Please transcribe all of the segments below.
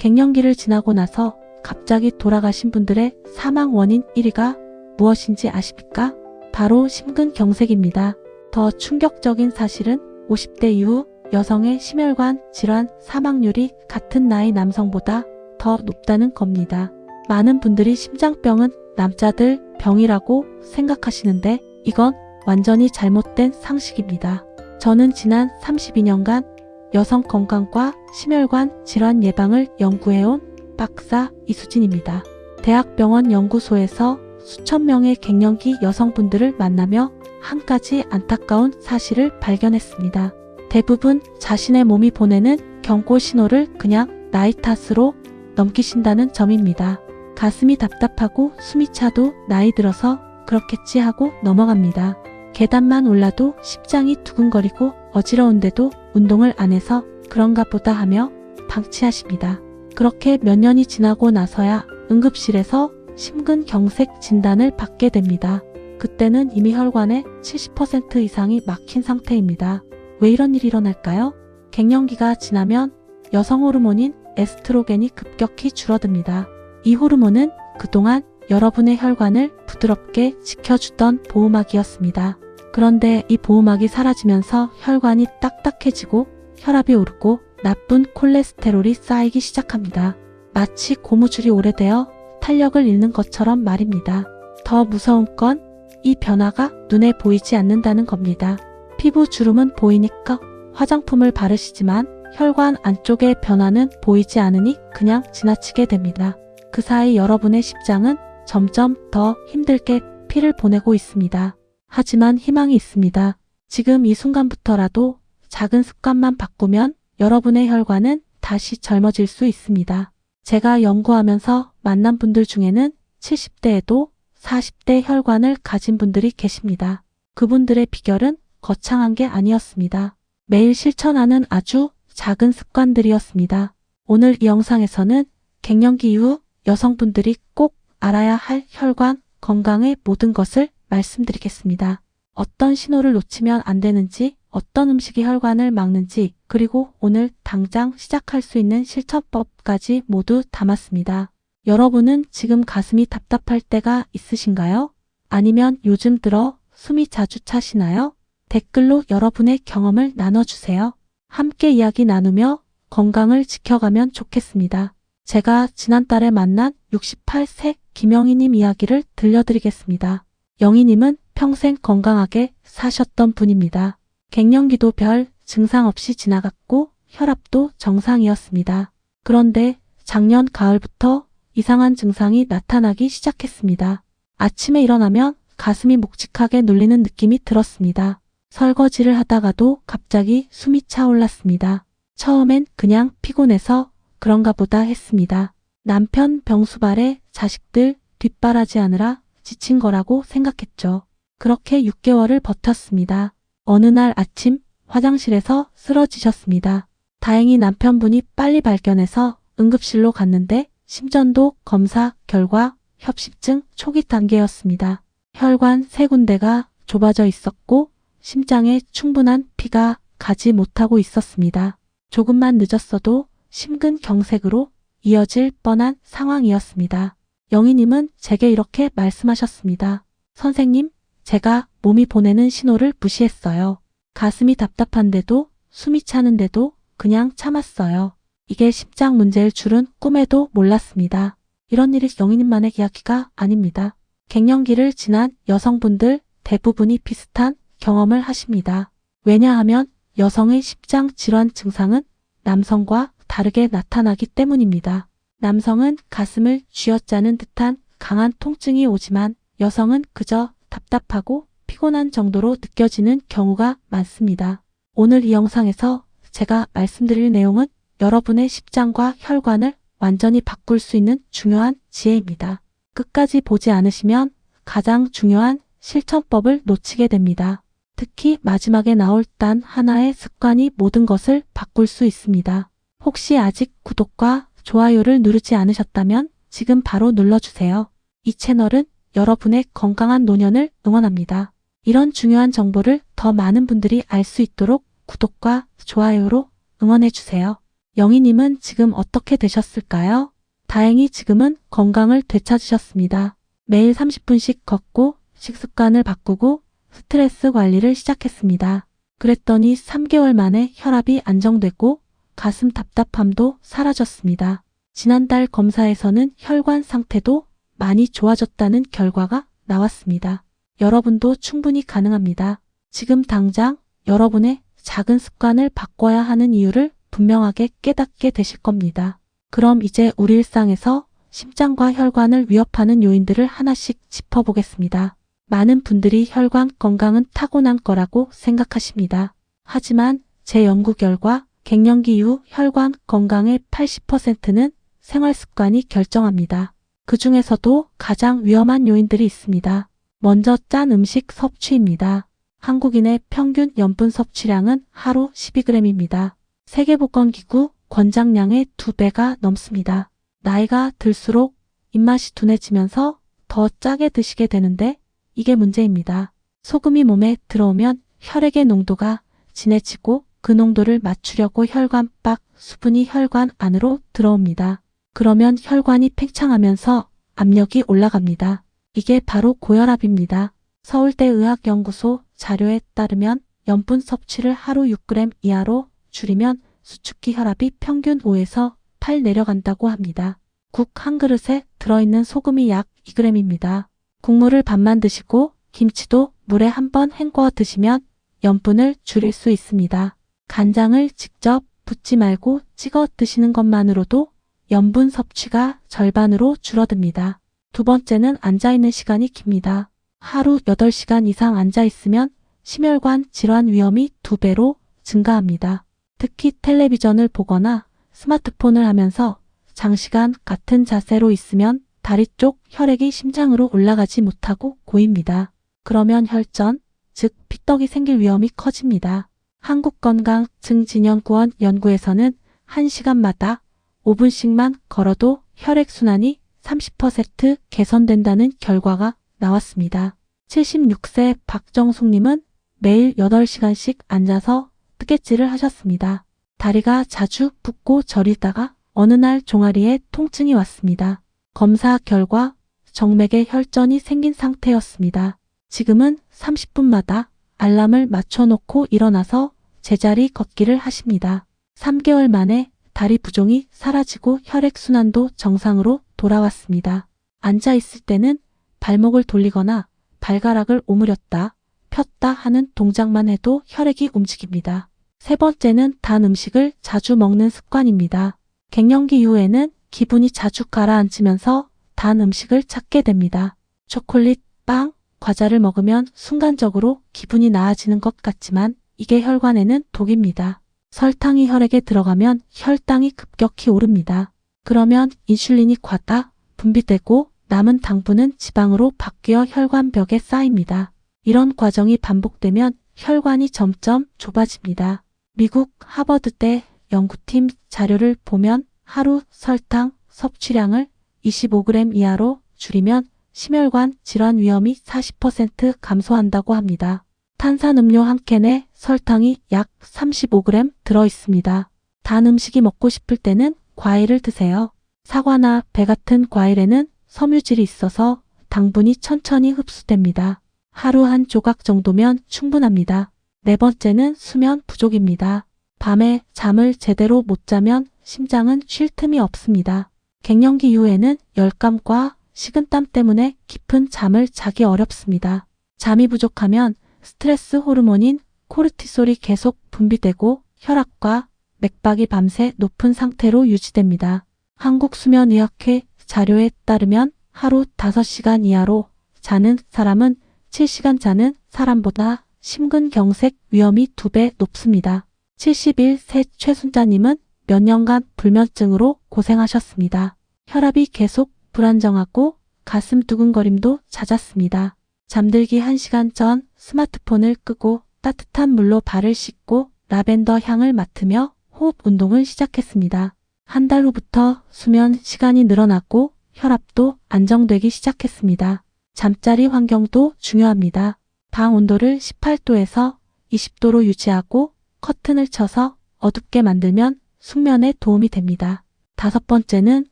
갱년기를 지나고 나서 갑자기 돌아가신 분들의 사망 원인 1위가 무엇인지 아십니까? 바로 심근경색입니다. 더 충격적인 사실은 50대 이후 여성의 심혈관 질환 사망률이 같은 나이 남성보다 더 높다는 겁니다. 많은 분들이 심장병은 남자들 병이라고 생각하시는데 이건 완전히 잘못된 상식입니다. 저는 지난 32년간 여성 건강과 심혈관 질환 예방을 연구해온 박사 이수진입니다. 대학병원 연구소에서 수천 명의 갱년기 여성분들을 만나며 한 가지 안타까운 사실을 발견했습니다. 대부분 자신의 몸이 보내는 경고 신호를 그냥 나이 탓으로 넘기신다는 점입니다. 가슴이 답답하고 숨이 차도 나이 들어서 그렇겠지 하고 넘어갑니다. 계단만 올라도 심장이 두근거리고 어지러운데도 운동을 안 해서 그런가 보다 하며 방치하십니다. 그렇게 몇 년이 지나고 나서야 응급실에서 심근경색 진단을 받게 됩니다. 그때는 이미 혈관의 70% 이상이 막힌 상태입니다. 왜 이런 일이 일어날까요? 갱년기가 지나면 여성 호르몬인 에스트로겐이 급격히 줄어듭니다. 이 호르몬은 그동안 여러분의 혈관을 부드럽게 지켜주던 보호막이었습니다. 그런데 이 보호막이 사라지면서 혈관이 딱딱해지고 혈압이 오르고 나쁜 콜레스테롤이 쌓이기 시작합니다. 마치 고무줄이 오래되어 탄력을 잃는 것처럼 말입니다. 더 무서운 건 이 변화가 눈에 보이지 않는다는 겁니다. 피부 주름은 보이니까 화장품을 바르시지만 혈관 안쪽의 변화는 보이지 않으니 그냥 지나치게 됩니다. 그 사이 여러분의 심장은 점점 더 힘들게 피를 보내고 있습니다. 하지만 희망이 있습니다. 지금 이 순간부터라도 작은 습관만 바꾸면 여러분의 혈관은 다시 젊어질 수 있습니다. 제가 연구하면서 만난 분들 중에는 70대에도 40대 혈관을 가진 분들이 계십니다. 그분들의 비결은 거창한 게 아니었습니다. 매일 실천하는 아주 작은 습관들이었습니다. 오늘 이 영상에서는 갱년기 이후 여성분들이 꼭 알아야 할 혈관 건강의 모든 것을 말씀드리겠습니다. 어떤 신호를 놓치면 안 되는지, 어떤 음식이 혈관을 막는지, 그리고 오늘 당장 시작할 수 있는 실천법까지 모두 담았습니다. 여러분은 지금 가슴이 답답할 때가 있으신가요? 아니면 요즘 들어 숨이 자주 차시나요? 댓글로 여러분의 경험을 나눠주세요. 함께 이야기 나누며 건강을 지켜가면 좋겠습니다. 제가 지난달에 만난 68세 김영희님 이야기를 들려드리겠습니다. 영희님은 평생 건강하게 사셨던 분입니다. 갱년기도 별 증상 없이 지나갔고 혈압도 정상이었습니다. 그런데 작년 가을부터 이상한 증상이 나타나기 시작했습니다. 아침에 일어나면 가슴이 묵직하게 눌리는 느낌이 들었습니다. 설거지를 하다가도 갑자기 숨이 차올랐습니다. 처음엔 그냥 피곤해서 그런가 보다 했습니다. 남편 병수발에 자식들 뒷바라지하느라 지친 거라고 생각했죠. 그렇게 6개월을 버텼습니다. 어느 날 아침 화장실에서 쓰러지셨습니다. 다행히 남편분이 빨리 발견해서 응급실로 갔는데 심전도 검사 결과 협식증 초기 단계였습니다. 혈관 세 군데가 좁아져 있었고 심장에 충분한 피가 가지 못하고 있었습니다. 조금만 늦었어도 심근경색으로 이어질 뻔한 상황이었습니다. 영희님은 제게 이렇게 말씀하셨습니다. 선생님, 제가 몸이 보내는 신호를 무시했어요. 가슴이 답답한데도 숨이 차는데도 그냥 참았어요. 이게 심장 문제일 줄은 꿈에도 몰랐습니다. 이런 일이 영희님만의 이야기가 아닙니다. 갱년기를 지난 여성분들 대부분이 비슷한 경험을 하십니다. 왜냐하면 여성의 심장 질환 증상은 남성과 다르게 나타나기 때문입니다. 남성은 가슴을 쥐어짜는 듯한 강한 통증이 오지만 여성은 그저 답답하고 피곤한 정도로 느껴지는 경우가 많습니다. 오늘 이 영상에서 제가 말씀드릴 내용은 여러분의 심장과 혈관을 완전히 바꿀 수 있는 중요한 지혜입니다. 끝까지 보지 않으시면 가장 중요한 실천법을 놓치게 됩니다. 특히 마지막에 나올 단 하나의 습관이 모든 것을 바꿀 수 있습니다. 혹시 아직 구독과 좋아요를 누르지 않으셨다면 지금 바로 눌러주세요. 이 채널은 여러분의 건강한 노년을 응원합니다. 이런 중요한 정보를 더 많은 분들이 알 수 있도록 구독과 좋아요로 응원해주세요. 영희님은 지금 어떻게 되셨을까요? 다행히 지금은 건강을 되찾으셨습니다. 매일 30분씩 걷고 식습관을 바꾸고 스트레스 관리를 시작했습니다. 그랬더니 3개월 만에 혈압이 안정되고 가슴 답답함도 사라졌습니다. 지난달 검사에서는 혈관 상태도 많이 좋아졌다는 결과가 나왔습니다. 여러분도 충분히 가능합니다. 지금 당장 여러분의 작은 습관을 바꿔야 하는 이유를 분명하게 깨닫게 되실 겁니다. 그럼 이제 우리 일상에서 심장과 혈관을 위협하는 요인들을 하나씩 짚어보겠습니다. 많은 분들이 혈관 건강은 타고난 거라고 생각하십니다. 하지만 제 연구 결과 갱년기 이후 혈관 건강의 80%는 생활 습관이 결정합니다. 그 중에서도 가장 위험한 요인들이 있습니다. 먼저 짠 음식 섭취입니다. 한국인의 평균 염분 섭취량은 하루 12g입니다. 세계복권기구 권장량의 2배가 넘습니다. 나이가 들수록 입맛이 둔해지면서 더 짜게 드시게 되는데 이게 문제입니다. 소금이 몸에 들어오면 혈액의 농도가 진해지고 그 농도를 맞추려고 혈관 밖 수분이 혈관 안으로 들어옵니다. 그러면 혈관이 팽창하면서 압력이 올라갑니다. 이게 바로 고혈압입니다. 서울대 의학연구소 자료에 따르면 염분 섭취를 하루 6g 이하로 줄이면 수축기 혈압이 평균 5에서 8 내려간다고 합니다. 국 한 그릇에 들어있는 소금이 약 2g입니다. 국물을 반만 드시고 김치도 물에 한 번 헹궈 드시면 염분을 줄일 수 있습니다. 간장을 직접 붓지 말고 찍어 드시는 것만으로도 염분 섭취가 절반으로 줄어듭니다. 두 번째는 앉아있는 시간이 깁니다. 하루 8시간 이상 앉아있으면 심혈관 질환 위험이 2배로 증가합니다. 특히 텔레비전을 보거나 스마트폰을 하면서 장시간 같은 자세로 있으면 다리 쪽 혈액이 심장으로 올라가지 못하고 고입니다. 그러면 혈전, 즉 피떡이 생길 위험이 커집니다. 한국건강증진연구원 연구에서는 1시간마다 5분씩만 걸어도 혈액순환이 30% 개선된다는 결과가 나왔습니다. 76세 박정숙님은 매일 8시간씩 앉아서 뜨개질을 하셨습니다. 다리가 자주 붓고 저리다가 어느 날 종아리에 통증이 왔습니다. 검사 결과 정맥에 혈전이 생긴 상태였습니다. 지금은 30분마다 알람을 맞춰놓고 일어나서 제자리 걷기를 하십니다. 3개월 만에 다리 부종이 사라지고 혈액순환도 정상으로 돌아왔습니다. 앉아 있을 때는 발목을 돌리거나 발가락을 오므렸다, 폈다 하는 동작만 해도 혈액이 움직입니다. 세 번째는 단 음식을 자주 먹는 습관입니다. 갱년기 이후에는 기분이 자주 가라앉으면서 단 음식을 찾게 됩니다. 초콜릿, 빵, 과자를 먹으면 순간적으로 기분이 나아지는 것 같지만 이게 혈관에는 독입니다. 설탕이 혈액에 들어가면 혈당이 급격히 오릅니다. 그러면 인슐린이 과다 분비되고 남은 당분은 지방으로 바뀌어 혈관벽에 쌓입니다. 이런 과정이 반복되면 혈관이 점점 좁아집니다. 미국 하버드대 연구팀 자료를 보면 하루 설탕 섭취량을 25g 이하로 줄이면 심혈관 질환 위험이 40% 감소한다고 합니다. 탄산음료 한 캔에 설탕이 약 35g 들어 있습니다. 단 음식이 먹고 싶을 때는 과일을 드세요. 사과나 배 같은 과일에는 섬유질이 있어서 당분이 천천히 흡수됩니다. 하루 한 조각 정도면 충분합니다. 네 번째는 수면 부족입니다. 밤에 잠을 제대로 못 자면 심장은 쉴 틈이 없습니다. 갱년기 이후에는 열감과 식은땀 때문에 깊은 잠을 자기 어렵습니다. 잠이 부족하면 스트레스 호르몬인 코르티솔이 계속 분비되고 혈압과 맥박이 밤새 높은 상태로 유지됩니다. 한국수면의학회 자료에 따르면 하루 5시간 이하로 자는 사람은 7시간 자는 사람보다 심근경색 위험이 2배 높습니다. 71세 최순자님은 몇 년간 불면증으로 고생하셨습니다. 혈압이 계속 불안정하고 가슴 두근거림도 잦았습니다. 잠들기 1시간 전 스마트폰을 끄고 따뜻한 물로 발을 씻고 라벤더 향을 맡으며 호흡 운동을 시작했습니다. 한 달 후부터 수면 시간이 늘어났고 혈압도 안정되기 시작했습니다. 잠자리 환경도 중요합니다. 방 온도를 18도에서 20도로 유지하고 커튼을 쳐서 어둡게 만들면 숙면에 도움이 됩니다. 다섯 번째는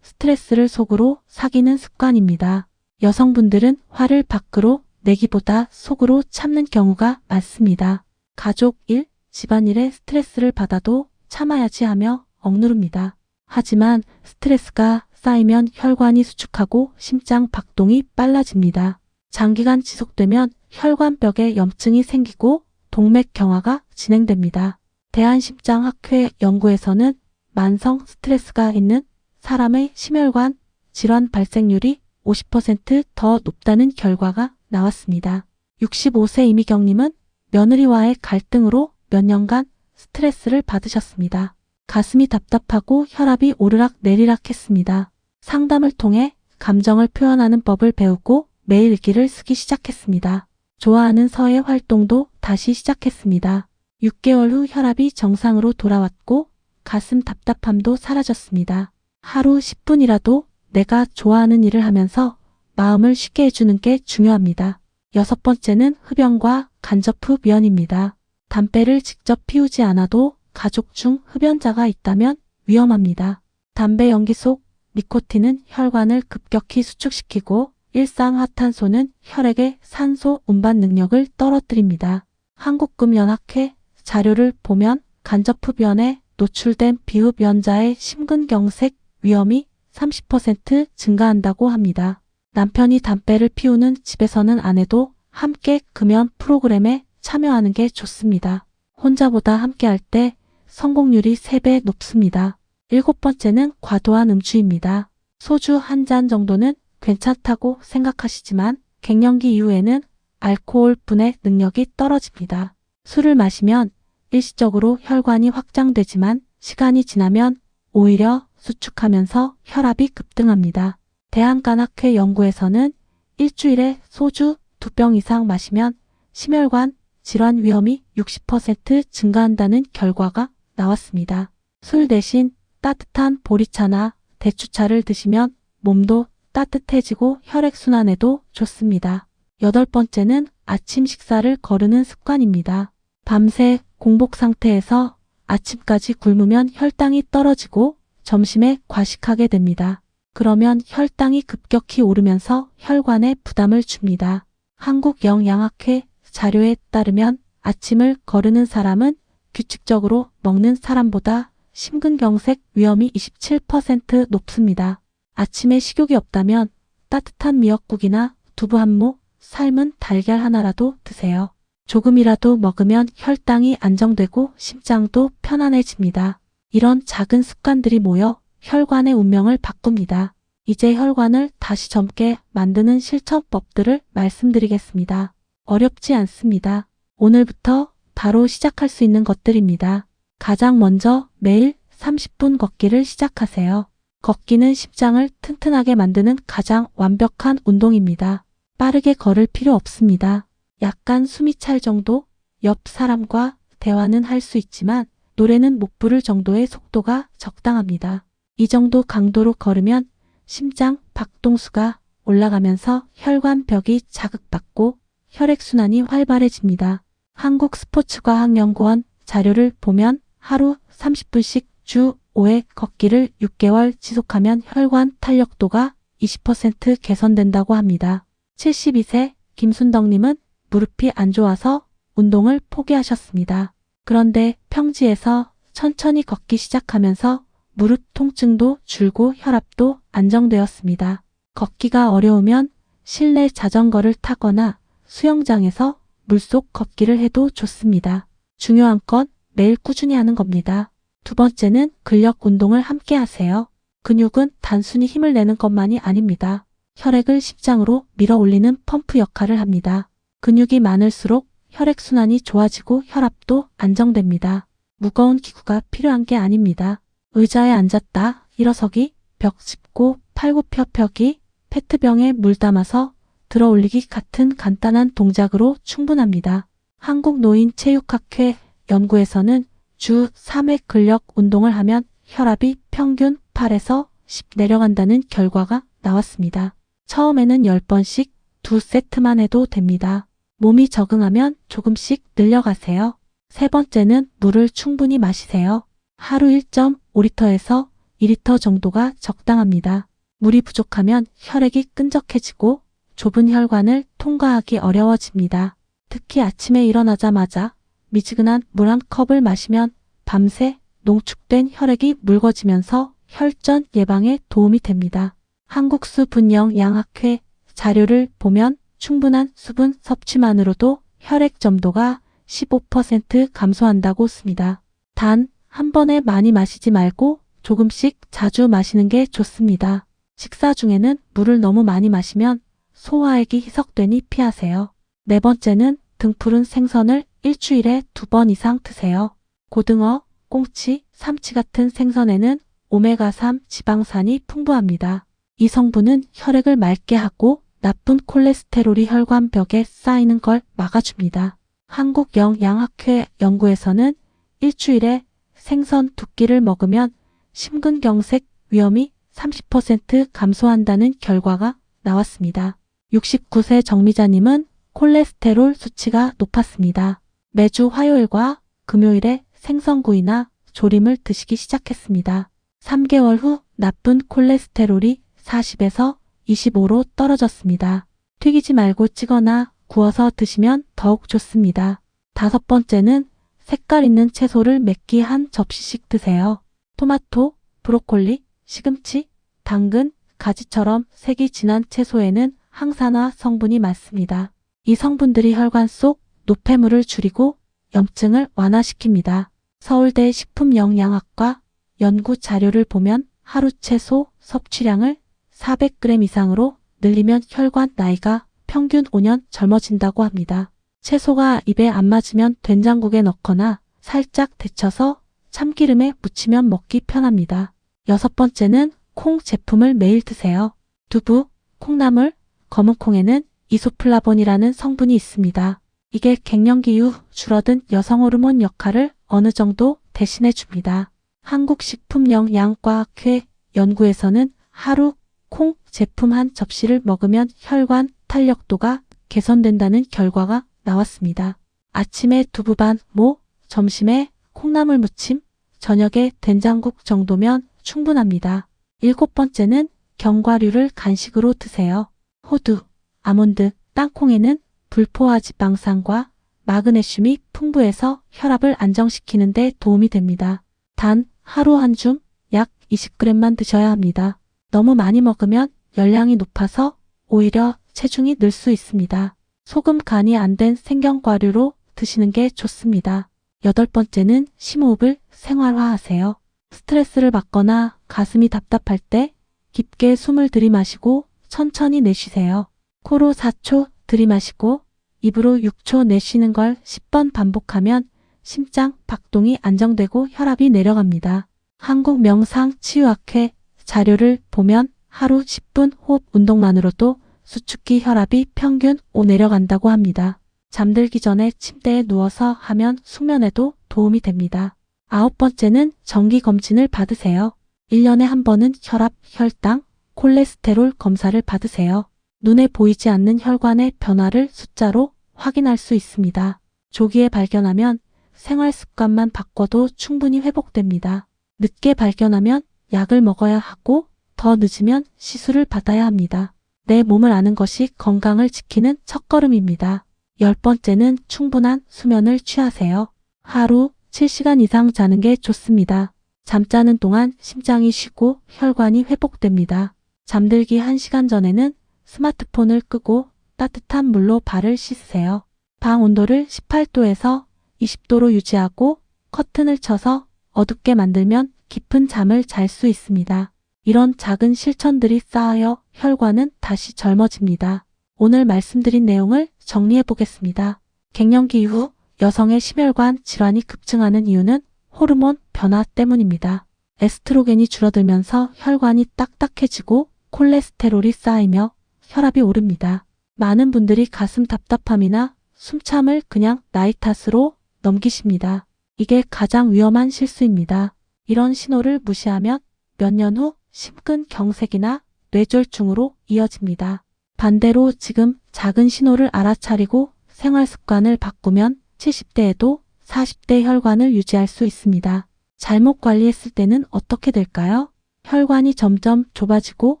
스트레스를 속으로 사귀는 습관입니다. 여성분들은 화를 밖으로 내기보다 속으로 참는 경우가 많습니다. 가족 일, 집안일에 스트레스를 받아도 참아야지 하며 억누릅니다. 하지만 스트레스가 쌓이면 혈관이 수축하고 심장 박동이 빨라집니다. 장기간 지속되면 혈관벽에 염증이 생기고 동맥 경화가 진행됩니다. 대한심장학회 연구에서는 만성 스트레스가 있는 사람의 심혈관 질환 발생률이 50%더 높다는 결과가 나왔습니다. 65세 이미경님은 며느리와의 갈등으로 몇 년간 스트레스를 받으셨습니다. 가슴이 답답하고 혈압이 오르락 내리락 했습니다. 상담을 통해 감정을 표현하는 법을 배우고 매일 일기를 쓰기 시작했습니다. 좋아하는 서예 활동도 다시 시작했습니다. 6개월 후 혈압이 정상으로 돌아왔고 가슴 답답함도 사라졌습니다. 하루 10분이라도 내가 좋아하는 일을 하면서 마음을 쉽게 해주는 게 중요합니다. 여섯 번째는 흡연과 간접흡 위원입니다. 담배를 직접 피우지 않아도 가족 중 흡연자가 있다면 위험합니다. 담배 연기 속 니코틴은 혈관을 급격히 수축시키고 일산화탄소는 혈액의 산소 운반 능력을 떨어뜨립니다. 한국금연학회 자료를 보면 간접흡연에 노출된 비흡연자의 심근경색 위험이 30% 증가한다고 합니다. 남편이 담배를 피우는 집에서는 아내도 함께 금연 프로그램에 참여하는 게 좋습니다. 혼자보다 함께 할 때 성공률이 3배 높습니다. 일곱 번째는 과도한 음주입니다. 소주 한 잔 정도는 괜찮다고 생각하시지만 갱년기 이후에는 알코올 분해 능력이 떨어집니다. 술을 마시면 일시적으로 혈관이 확장되지만 시간이 지나면 오히려 수축하면서 혈압이 급등합니다. 대한간학회 연구에서는 일주일에 소주 두 병 이상 마시면 심혈관 질환 위험이 60% 증가한다는 결과가 나왔습니다. 술 대신 따뜻한 보리차나 대추차를 드시면 몸도 따뜻해지고 혈액순환에도 좋습니다. 여덟 번째는 아침 식사를 거르는 습관입니다. 밤새 공복 상태에서 아침까지 굶으면 혈당이 떨어지고 점심에 과식하게 됩니다. 그러면 혈당이 급격히 오르면서 혈관에 부담을 줍니다. 한국영양학회 자료에 따르면 아침을 거르는 사람은 규칙적으로 먹는 사람보다 심근경색 위험이 27% 높습니다. 아침에 식욕이 없다면 따뜻한 미역국이나 두부 한 모, 삶은 달걀 하나라도 드세요. 조금이라도 먹으면 혈당이 안정되고 심장도 편안해집니다. 이런 작은 습관들이 모여 혈관의 운명을 바꿉니다. 이제 혈관을 다시 젊게 만드는 실천법들을 말씀드리겠습니다. 어렵지 않습니다. 오늘부터 바로 시작할 수 있는 것들입니다. 가장 먼저 매일 30분 걷기를 시작하세요. 걷기는 심장을 튼튼하게 만드는 가장 완벽한 운동입니다. 빠르게 걸을 필요 없습니다. 약간 숨이 찰 정도 옆 사람과 대화는 할 수 있지만 노래는 못 부를 정도의 속도가 적당합니다. 이 정도 강도로 걸으면 심장 박동수가 올라가면서 혈관벽이 자극받고 혈액순환이 활발해집니다. 한국 스포츠과학연구원 자료를 보면 하루 30분씩 주 5회 걷기를 6개월 지속하면 혈관 탄력도가 20% 개선된다고 합니다. 72세 김순덕님은 무릎이 안 좋아서 운동을 포기하셨습니다. 그런데 평지에서 천천히 걷기 시작하면서 무릎 통증도 줄고 혈압도 안정되었습니다. 걷기가 어려우면 실내 자전거를 타거나 수영장에서 물속 걷기를 해도 좋습니다. 중요한 건 매일 꾸준히 하는 겁니다. 두 번째는 근력 운동을 함께 하세요. 근육은 단순히 힘을 내는 것만이 아닙니다. 혈액을 심장으로 밀어 올리는 펌프 역할을 합니다. 근육이 많을수록 혈액순환이 좋아지고 혈압도 안정됩니다. 무거운 기구가 필요한 게 아닙니다. 의자에 앉았다, 일어서기, 벽 짚고 팔굽혀펴기, 페트병에 물 담아서 들어 올리기 같은 간단한 동작으로 충분합니다. 한국노인체육학회 연구에서는 주 3회 근력 운동을 하면 혈압이 평균 8에서 10 내려간다는 결과가 나왔습니다. 처음에는 10번씩 두 세트만 해도 됩니다. 몸이 적응하면 조금씩 늘려가세요. 세 번째는 물을 충분히 마시세요. 하루 1.5리터에서 2리터 정도가 적당합니다. 물이 부족하면 혈액이 끈적해지고 좁은 혈관을 통과하기 어려워집니다. 특히 아침에 일어나자마자 미지근한 물 한 컵을 마시면 밤새 농축된 혈액이 묽어지면서 혈전 예방에 도움이 됩니다. 한국수 분영 양학회 자료를 보면 충분한 수분 섭취만으로도 혈액 점도가 15% 감소한다고 씁니다. 단, 한 번에 많이 마시지 말고 조금씩 자주 마시는 게 좋습니다. 식사 중에는 물을 너무 많이 마시면 소화액이 희석되니 피하세요. 네 번째는 등푸른 생선을 일주일에 두 번 이상 드세요. 고등어, 꽁치, 삼치 같은 생선에는 오메가3 지방산이 풍부합니다. 이 성분은 혈액을 맑게 하고 나쁜 콜레스테롤이 혈관벽에 쌓이는 걸 막아줍니다. 한국영양학회 연구에서는 일주일에 생선 두 끼를 먹으면 심근경색 위험이 30% 감소한다는 결과가 나왔습니다. 69세 정미자님은 콜레스테롤 수치가 높았습니다. 매주 화요일과 금요일에 생선구이나 조림을 드시기 시작했습니다. 3개월 후 나쁜 콜레스테롤이 40에서 25로 떨어졌습니다. 튀기지 말고 찌거나 구워서 드시면 더욱 좋습니다. 다섯 번째는 색깔 있는 채소를 몇끼한 접시씩 드세요. 토마토, 브로콜리, 시금치, 당근, 가지처럼 색이 진한 채소에는 항산화 성분이 많습니다. 이 성분들이 혈관 속 노폐물을 줄이고 염증을 완화시킵니다. 서울대 식품영양학과 연구 자료를 보면 하루 채소 섭취량을 400g 이상으로 늘리면 혈관 나이가 평균 5년 젊어진다고 합니다. 채소가 입에 안 맞으면 된장국에 넣거나 살짝 데쳐서 참기름에 묻히면 먹기 편합니다. 여섯 번째는 콩 제품을 매일 드세요. 두부, 콩나물, 검은콩에는 이소플라본이라는 성분이 있습니다. 이게 갱년기 이후 줄어든 여성 호르몬 역할을 어느 정도 대신해 줍니다. 한국식품영양과학회 연구에서는 하루 콩 제품 한 접시를 먹으면 혈관 탄력도가 개선된다는 결과가 나왔습니다. 아침에 두부 반, 모, 점심에 콩나물 무침, 저녁에 된장국 정도면 충분합니다. 일곱 번째는 견과류를 간식으로 드세요. 호두, 아몬드, 땅콩에는 불포화 지방산과 마그네슘이 풍부해서 혈압을 안정시키는 데 도움이 됩니다. 단 하루 한 줌 약 20g만 드셔야 합니다. 너무 많이 먹으면 열량이 높아서 오히려 체중이 늘 수 있습니다. 소금 간이 안 된 생경과류로 드시는 게 좋습니다. 여덟 번째는 심호흡을 생활화하세요. 스트레스를 받거나 가슴이 답답할 때 깊게 숨을 들이마시고 천천히 내쉬세요. 코로 4초 들이마시고 입으로 6초 내쉬는 걸 10번 반복하면 심장 박동이 안정되고 혈압이 내려갑니다. 한국 명상 치유학회 자료를 보면 하루 10분 호흡 운동만으로도 수축기 혈압이 평균 5 내려간다고 합니다. 잠들기 전에 침대에 누워서 하면 숙면에도 도움이 됩니다. 아홉 번째는 정기 검진을 받으세요. 1년에 한 번은 혈압, 혈당, 콜레스테롤 검사를 받으세요. 눈에 보이지 않는 혈관의 변화를 숫자로 확인할 수 있습니다. 조기에 발견하면 생활 습관만 바꿔도 충분히 회복됩니다. 늦게 발견하면 약을 먹어야 하고 더 늦으면 시술을 받아야 합니다. 내 몸을 아는 것이 건강을 지키는 첫걸음입니다. 열 번째는 충분한 수면을 취하세요. 하루 7시간 이상 자는 게 좋습니다. 잠자는 동안 심장이 쉬고 혈관이 회복됩니다. 잠들기 1시간 전에는 스마트폰을 끄고 따뜻한 물로 발을 씻으세요. 방 온도를 18도에서 20도로 유지하고 커튼을 쳐서 어둡게 만들면 깊은 잠을 잘 수 있습니다. 이런 작은 실천들이 쌓여 혈관은 다시 젊어집니다. 오늘 말씀드린 내용을 정리해 보겠습니다. 갱년기 이후 여성의 심혈관 질환이 급증하는 이유는 호르몬 변화 때문입니다. 에스트로겐이 줄어들면서 혈관이 딱딱해지고 콜레스테롤이 쌓이며 혈압이 오릅니다. 많은 분들이 가슴 답답함이나 숨참을 그냥 나이 탓으로 넘기십니다. 이게 가장 위험한 실수입니다. 이런 신호를 무시하면 몇 년 후 심근 경색이나 뇌졸중으로 이어집니다. 반대로 지금 작은 신호를 알아차리고 생활 습관을 바꾸면 70대에도 40대 혈관을 유지할 수 있습니다. 잘못 관리했을 때는 어떻게 될까요? 혈관이 점점 좁아지고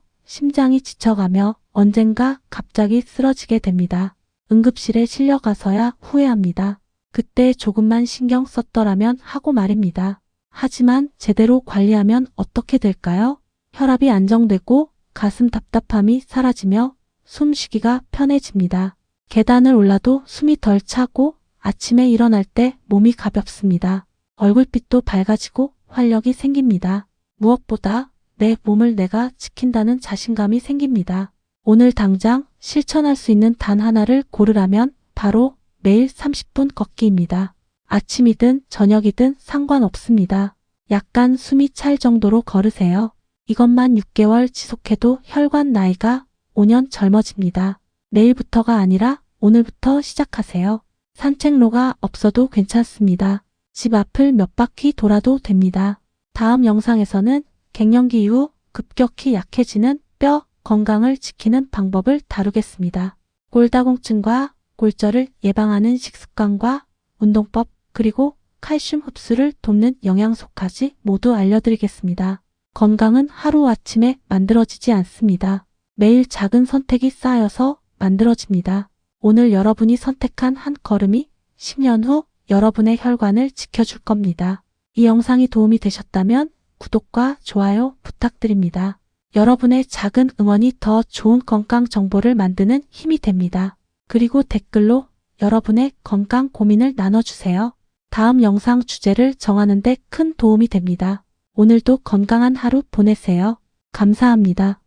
심장이 지쳐가며 언젠가 갑자기 쓰러지게 됩니다. 응급실에 실려가서야 후회합니다. 그때 조금만 신경 썼더라면 하고 말입니다. 하지만 제대로 관리하면 어떻게 될까요? 혈압이 안정되고 가슴 답답함이 사라지며 숨쉬기가 편해집니다. 계단을 올라도 숨이 덜 차고 아침에 일어날 때 몸이 가볍습니다. 얼굴빛도 밝아지고 활력이 생깁니다. 무엇보다 내 몸을 내가 지킨다는 자신감이 생깁니다. 오늘 당장 실천할 수 있는 단 하나를 고르라면 바로 매일 30분 걷기입니다. 아침이든 저녁이든 상관없습니다. 약간 숨이 찰 정도로 걸으세요. 이것만 6개월 지속해도 혈관 나이가 5년 젊어집니다. 내일부터가 아니라 오늘부터 시작하세요. 산책로가 없어도 괜찮습니다. 집 앞을 몇 바퀴 돌아도 됩니다. 다음 영상에서는 갱년기 이후 급격히 약해지는 뼈 건강을 지키는 방법을 다루겠습니다. 골다공증과 골절을 예방하는 식습관과 운동법 그리고 칼슘 흡수를 돕는 영양소까지 모두 알려드리겠습니다. 건강은 하루아침에 만들어지지 않습니다. 매일 작은 선택이 쌓여서 만들어집니다. 오늘 여러분이 선택한 한 걸음이 10년 후 여러분의 혈관을 지켜줄 겁니다. 이 영상이 도움이 되셨다면 구독과 좋아요 부탁드립니다. 여러분의 작은 응원이 더 좋은 건강 정보를 만드는 힘이 됩니다. 그리고 댓글로 여러분의 건강 고민을 나눠주세요. 다음 영상 주제를 정하는 데 큰 도움이 됩니다. 오늘도 건강한 하루 보내세요. 감사합니다.